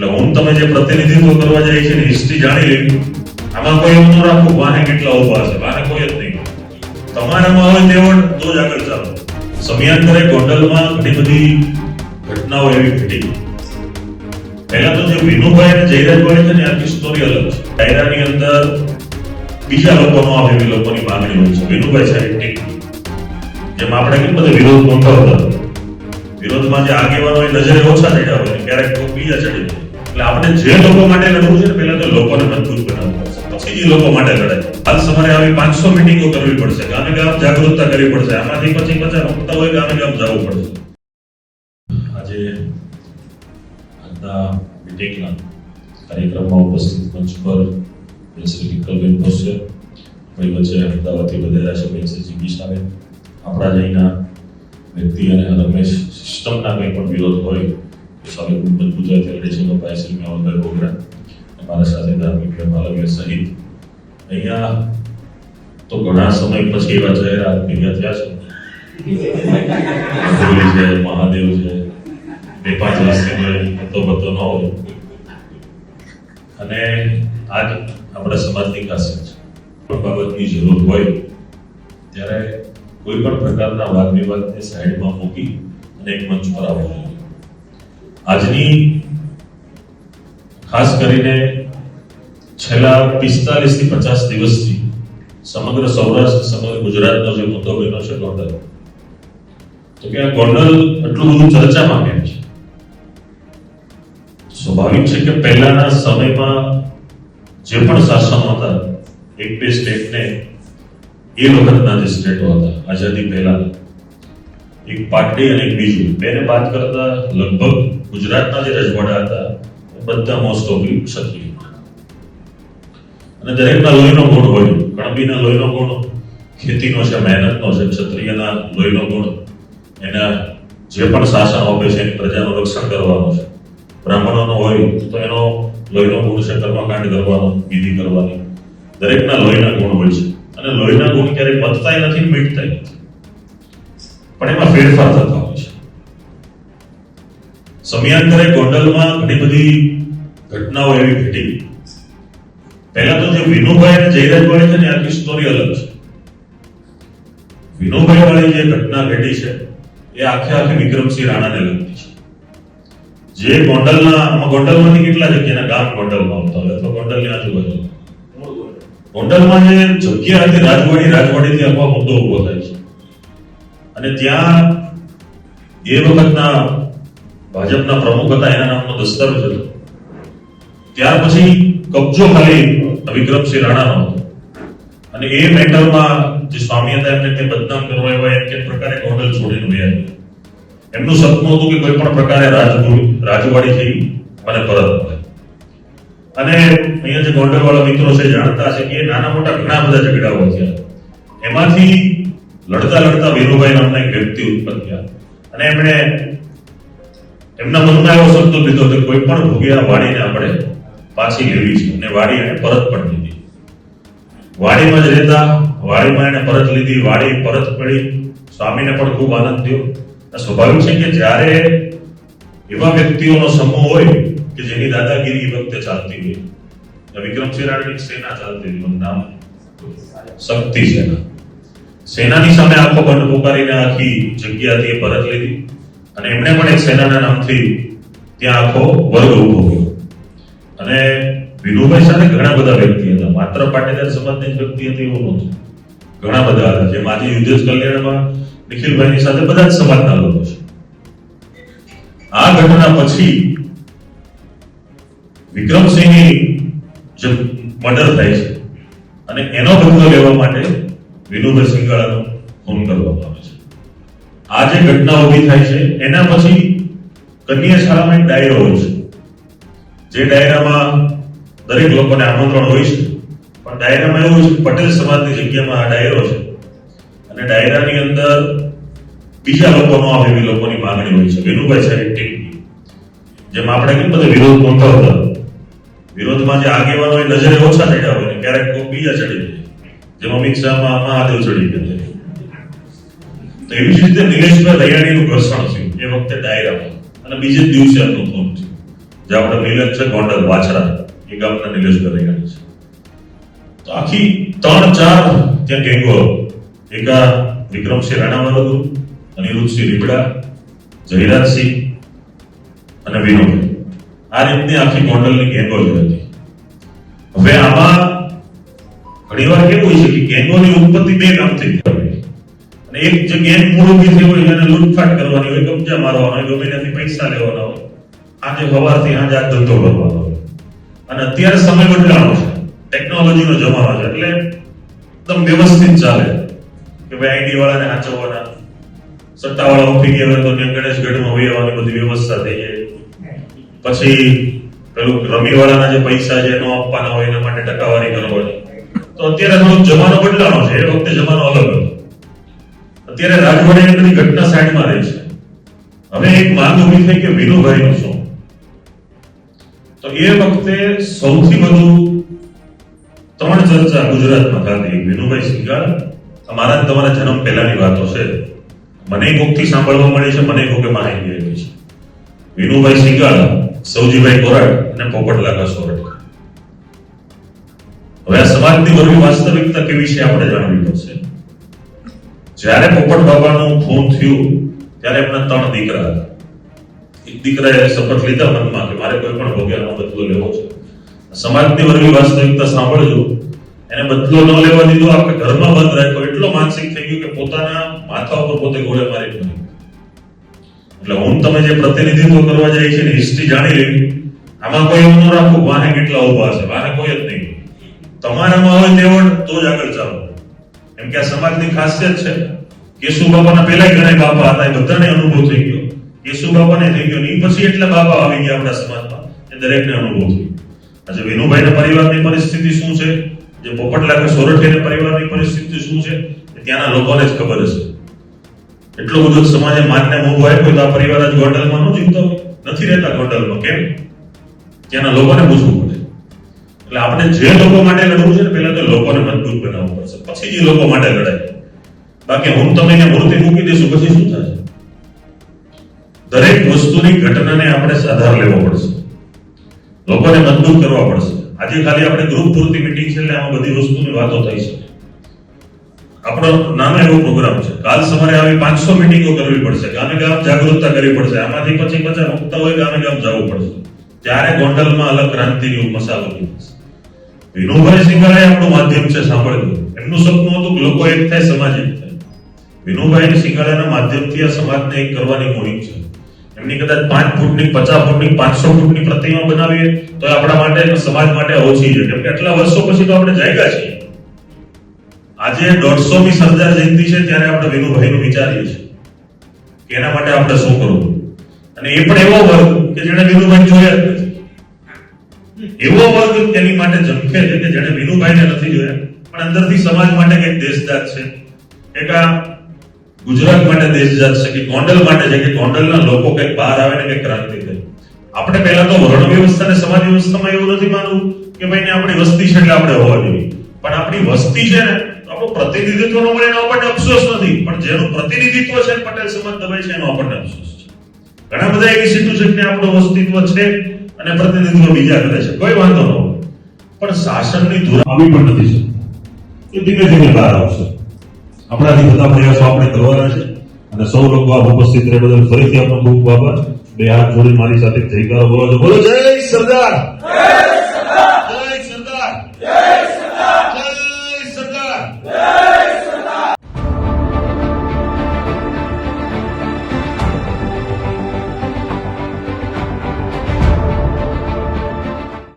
એટલે હું તમે જે પ્રતિનિધિત્વ કરવા જાય છે હિસ્ટ્રી જાણી લેવી આમાં કોઈ એવું ન રાખવું વાને કેટલા ઊભા છે વાને કોઈ જ નહીં. તમારામાં હોય તેવડ તો જ આગળ ચાલો. સમયાંતરે ગોંડલમાં ઘણી બધી ઘટનાઓ એવી ઘટી. પહેલા તો જે વિનુભાઈ અને જયરાજભાઈ છે ને આખી સ્ટોરી અલગ છે. ડાયરાની અંદર બીજા લોકોનો આવે એવી લોકોની માંગણી હોય છે. વિનુભાઈ સાહેબ જેમ આપણે કેમ બધે વિરોધ નોંધાવતા વિરોધમાં જે આગેવાનો નજરે ઓછા ચડ્યા હોય ક્યારેક બીજા ચડી. એટલે આપણે જે લોકો માટે લડવું છે ને, પહેલા તો લોકોને મજબૂત બનાવવું પડશે. પછી એ લોકો માટે લડાય. હાલ તમારે આવી પાંચસો મિટિંગો કરવી પડશે. ગામે ગામ જાગૃતતા કરવી પડશે. આમાંથી પછી પચાસ મુક્તા હોય ગામે ગામ જવું પડશે. આજે આજના મિટિંગના કાર્યક્રમમાં ઉપસ્થિત મંચ પર શ્રી વિકલબેન પહોંચ્યો આપણી વચ્ચે અમદાવાદથી વધેરા છે બેન શ્રી જીગી સાહેબ આપણા જ અહીંના વ્યક્તિ અને રમેશ સિસ્ટમના કંઈ પણ વિરોધ હોય મજબૂત ગુજરાતી છે ભાઈ શ્રી મેવલભાઈ બોગરા અમારા સાથે ધાર્મિક માલવ્ય સહિત. અહીંયા તો ઘણા સમય પછી એવા ચહેરા ભેગા થયા છે. છે, મહાદેવ છે, બે પાંચ વર્ષથી હતો બધો ન હોય. અને આજ આપણા સમાજની ખાસિયત છે. બાબતની જરૂર હોય, ત્યારે કોઈ પણ પ્રકારના વાદ વિવાદને સાઈડમાં મૂકી અને એક મંચ પર આવવું જોઈએ. આજની ખાસ કરીને છેલ્લા પિસ્તાલીસથી પચાસ દિવસથી સમગ્ર સૌરાષ્ટ્ર, સમગ્ર ગુજરાતનો જે મુદ્દો બન્યો છે ગોંડલ. તો કે આ ગોંડલ એટલું બધું ચર્ચામાં કેમ છે. સ્વાભાવિક છે કે પહેલાના સમયમાં જે પણ શાસનો હતા, એક બે સ્ટેટને, એ વખતના જે સ્ટેટો હતા, આઝાદી પહેલા, એક પાટડી અને એક બીજું, બેને બાદ કરતા લગભગ ગુજરાતના જે રજવાડા હતા બધા મોસ્ટ ઓફ ક્ષત્રિય અને દરેકના લોહીનો ગુણ હોય, કણબીના લોહીનો ગુણ, ખેતીનો છે, મહેનતનો છે, ક્ષત્રિયના લોહીનો ગુણ, એના જે પણ શાસન આપે છે, એની પ્રજાનું રક્ષણ કરવાનું છે. બ્રાહ્મણોનો હોય, તો એનો લોહીનો ગુણ છે, કર્મકાંડ કરવાનો, વિધિ કરવાની. દરેકના લોહીના ગુણ હોય છે. અને લોહીના ગુણ ક્યારેક વધતાય નથી મીટતાય નથી. પણ એમાં ફેરફાર થતા સમયાંતરે ગોંડલમાં ઘણી બધી ઘટનાઓ એવી ઘટી. પહેલા તો જે વિનુભાઈ અને જયરાજભાઈ છે ને, આખી સ્ટોરી અલગ છે. વિનુભાઈ વાળી જે ઘટના ઘટી છે, એ આખે આખી વિક્રમસિંહ રાણાને લગતી છે. જે ગોંડલના ગોંડલમાંથી કેટલા જગ્યાના ગામ ગોંડલમાં આવતા હોય? અથવા ગોંડલની આજુબાજુ? ગોંડલમાં જે જગ્યા હતી, રાજવાડી, રાજવાડીથી આખો મુદ્દો ઊભો થાય છે. અને ત્યાં એ વખતના ભાજપના પ્રમુખ હતા, એના નામનો દસ્તાવેજ હતો. ત્યાર પછી કબજો ખાલી વિક્રમસિંહ રાણાનો હતો. અને એ મેટરમાં જે સ્વામી હતા, એમને કે બદનામ કરવા એવા એમ કે પ્રકારે ગોંડલ છોડીને ગયા. એમનું સપનું હતું કે કોઈ પણ પ્રકારે રાજવાડી થઈ મને પરત મળે અને અહીંયા જે ગોંડલ વાળા મિત્રો છે, જાણતા છે કે નાના મોટા ઘણા બધા ઝઘડાઓ થયા એમાંથી લડતા લડતા વીરુભાઈ નામના એક વ્યક્તિ ઉત્પન્ન થયા. અને એમણે એમના મનમાં એવો શબ્દ લીધો કે કોઈ પણ ભોગિયા વાડીને આપણે પાછી લેવી છે. અને વાડી એને પરત પણ લીધી. વાડીમાં જ રહેતા, વાડીમાં એને પરત લીધી, વાડી પરત પડી. સ્વામીને પણ ખૂબ આનંદ થયો. આ સ્વાભાવિક છે કે જ્યારે એવા વ્યક્તિઓનો સમૂહ હોય કે જેની દાદાગીરી વખતે ચાલતી હોય. આ વિક્રમસિંહ રાણાની સેના ચાલતી હતી નામ શક્તિ સેના. સેનાની સામે આંખો બંધ પુકારીને આખી જગ્યાથી પરત લીધી. અને એમણે પણ એક સેનાના નામથી ત્યાં આખો વર્ગ ઊભો કર્યો. અને વિનુભાઈ સાથે ઘણા બધા વ્યક્તિ હતા. માત્ર પાટીદાર સમાજની જ વ્યક્તિ હતી એવું નહોતું. ઘણા બધા હતા. જેમ આજે યુદ્ધ કલ્યાણમાં નિખિલભાઈની સાથે બધા જ સમાજના લોકો છે. આ ઘટના પછી વિક્રમસિંહની જે મર્ડર થાય છે અને એનો બદલો લેવા માટે વિનુભાઈ સિંગાળાનો ફોન કરવામાં આવે આ જે ઘટના ઊભી થાય છે, એના પછી કન્યા શાળામાં એક ડાયરો હોય છે. જે ડાયરામાં દરેક લોકોને આમંત્રણ હોય છે. પણ ડાયરામાં એવું છે પટેલ સમાજની જગ્યામાં આ ડાયરો છે. અને ડાયરાની અંદર બીજા આવે એવી લોકોની માંગણી હોય છે. વિનુભાઈ સાહેબ ટીમની જેમ આપણે કેમ બધા વિરોધ નોંધાવતા વિરોધમાં જે આગેવાનો હોય નજરે ઓછા ચડ્યા હોય ને, ક્યારેક કોઈ બીજા ચડી. જાય જેમ અમિત શાહમાં મહાદેવ ચડી ગયા એવી જ રીતે દિનેશભાઈ રૈયાણીનું ઘર્ષણ થયું એ વખતે ડાયરામાં. અને બીજે દિવસે એમનું ખૂન થયું જે આપણે મિલન છે, ગોંડલ વાછરા. એ ગામના નિલેશભાઈ રૈયાણી છે. તો આખી ત્રણ ચાર ત્યાં ગેંગો એક વિક્રમસિંહ રાણાવાળું હતું અનિરુદ્ધસિંહ રીબડા જયરાજસિંહ અને વિનોભાઈ આ રીતની આખી ગોંડલની ગેંગો જ હતી. હવે આમાં ઘણીવાર કેવું હોય છે કે ગેંગોની ઉત્પત્તિ બે કામથી અને એક જગ્યાએ મૂળ ઊભી થઈ હોય એને લૂંટફાટ કરવાની હોય કબજા મારવાનો હોય, ગમે ત્યાંથી પૈસા લેવાના હોય, આજે હવારથી આજે આ ધંધો કરવાનો અને અત્યારે સમય બદલાણો છે. ટેકનોલોજીનો જમાનો છે, એટલે એકદમ વ્યવસ્થિત ચાલે કે ભાઈ આઈડી વાળાને સાચવવાના. સટ્ટાવાળા ઉઠી ગયા તો ત્યાં ગણેશગઢમાં હોય આવવાની બધી વ્યવસ્થા થઈ જાય. પછી પેલું રમીવાળાના જે પૈસા છે નો આપવાના હોય, એના માટે ટકાવારી કરવાની તો અત્યારે થોડોક જમાનો બદલાનો છે, એ વખતે જમાનો અલગ અત્યારે રાજવાડાની બધી ઘટના સાઈડમાં રહી છે. હવે એક માંગ ઊભી થઈ કે વિનુભાઈનું શું? તો એ વખતે સૌથી વધુ ત્રણ ચર્ચા ગુજરાતમાં થતી વિનુભાઈ સિંગાર અમારા તમારા જન્મ પહેલાની વાતો છે. મને કોકથી સાંભળવા મળી છે, મને કોકે માહિતી આપી છે. વિનુભાઈ સિંગાળ સૌજીભાઈ કોરાટ અને પોપટલાકા સોરઠ. હવે આ સમાજની વર્ગી વાસ્તવિકતા કેવી છે, આપણે જાણવી પડશે. જ્યારે પોપટ બાબાનું ખૂન થયું, ત્યારે એમના ત્રણ દીકરા હતા. એક દીકરાએ શપથ લીધા મનમાં કે મારે કોઈ પણ ભોગ્યાનો બદલો લેવો છે. સમાજની વર્ગી વાસ્તવિકતા સાંભળજો. એને બદલો ન લેવા દીધો, આપણે ઘરમાં બંધ રાખ્યો. એટલો માનસિક થઈ ગયો કે પોતાના માથા ઉપર પોતે ગોળે મારી નાખ્યો. એટલે હું તમે જે પ્રતિનિધિત્વ કરવા જાય છે હિસ્ટ્રી જાણી લેવી. આમાં કોઈ એવું ન રાખવું વાહે કેટલા ઊભા છે, વાહે કોઈ જ નહીં. તમારામાં હોય તેવડ, તો જ આગળ ચાલો. એમ કે આ સમાજની ખાસિયત છે. કેશુ બાપાના પહેલા ઘણા બાપા હતા એ બધાને અનુભવ થઈ ગયો. કેશુ બાપાને થઈ ગયો ને પછી એટલા બાપા આવી ગયા આપણા સમાજમાં એ દરેકને અનુભવ થયો. આજે વિનુભાઈના પરિવારની પરિસ્થિતિ શું છે? જે પોપટલા કે સોરઠીના પરિવારની પરિસ્થિતિ શું છે? ત્યાંના લોકોને જ ખબર હશે. એટલો બધો સમાજે માનને મોભો આપ્યો તો આ પરિવાર જ ગોંડલમાં ન જીવતો નથી રહેતા ગોંડલમાં. કેમ? ત્યાંના લોકોને પૂછવું પડે. એટલે આપણે જે લોકો માટે લડવું છે ને પહેલા તો લોકોને મજબૂત બનાવવું પડશે. પછી જ લોકો માટે લડાય. બાકી હું તમે મૂર્તિ મૂકી દેશું પછી શું થશે દરેક વસ્તુની ઘટનાને આપણે આધાર લેવો પડશે. લોકોને મજબૂત કરવા પડશે. આજે ખાલી આપણે ગ્રુપ પૂરતી મિટિંગ છે એટલે આમાં બધી વસ્તુની વાતો થઈ શકે. આપણો નાનો એવો પ્રોગ્રામ છે. કાલ સવારે આવી પાંચસો મિટિંગો કરવી પડશે. ગામે ગામ જાગૃતતા કરવી પડશે. આમાંથી પછી પચાસ મુકતા હોય ગામે ગામ જવું પડશે. ત્યારે ગોંડલમાં અલગ ક્રાંતિની મસાલો થશે વિનુભાઈ સિંઘાએ આપણું માધ્યમ છે સાંભળજો. એમનું સપનું હતું કે લોકો એક થાય, સમાજ એક થાય. વિનોભાઈ સિંઘાડાના માધ્યમથી આ સમાજને એક કરવાની મુહિમ છે. એમની કદાચ પાંચ ફૂટની, પચાસ ફૂટની, પાંચસો ફૂટની પ્રતિમા બનાવીએ તો આપણા માટે સમાજ માટે ઓછી છે કેમ કે આટલા વર્ષો પછી તો આપણે જાગ્યા છીએ. આજે દોઢસોમી સરદાર જયંતિ છે ત્યારે આપણે વિનુભાઈનું વિચારીએ છીએ કે એના માટે આપણે શું કરવું? અને એ પણ એવો વર્ગ કે જેને વિનુભાઈ જોયા એવો વર્ગ તેની માટે ઝંખે છે કે જેને વિનુભાઈને નથી જોયા. પણ અંદરથી સમાજ માટે કંઈક દેશદાર છે. એક આ ગુજરાત માટે દેશજાત છે કે ગોંડલ માટે છે કે ગોંડલના લોકો કંઈક બહાર આવે ને કંઈક ક્રાંતિ થાય આપણે પહેલા તો વર્ણ વ્યવસ્થા અને સમાજ વ્યવસ્થામાં એવું નથી માનવું કે ભાઈ ને આપણી વસ્તી છે એટલે આપણે હોવા જોઈએ. પણ આપણી વસ્તી છે ને આપણું પ્રતિનિધિત્વ ન મળે એનો આપણને અફસોસ નથી. પણ જેનું પ્રતિનિધિત્વ છે પટેલ સમાજ દબાઈ છે એનો આપણને અફસોસ છે. ઘણા બધા એવી સીટું છે કે આપણું અસ્તિત્વ છે. અને પ્રતિનિધિત્વ બીજા કરે છે. કોઈ વાંધો ન પણ શાસનની ધુરા આવી પણ નથી શકતી. એ ધીમે ધીમે બહાર આવશે. આપણાથી બધા પ્રયાસો આપણે કરવાના છે. અને સૌ લોકો આ ઉપસ્થિત રહે બદલ ફરીથી આપનો ખૂબ આભાર. બે હાથ જોડી મારી સાથે જયકારો બોલો છો. બોલો, જય સરદાર.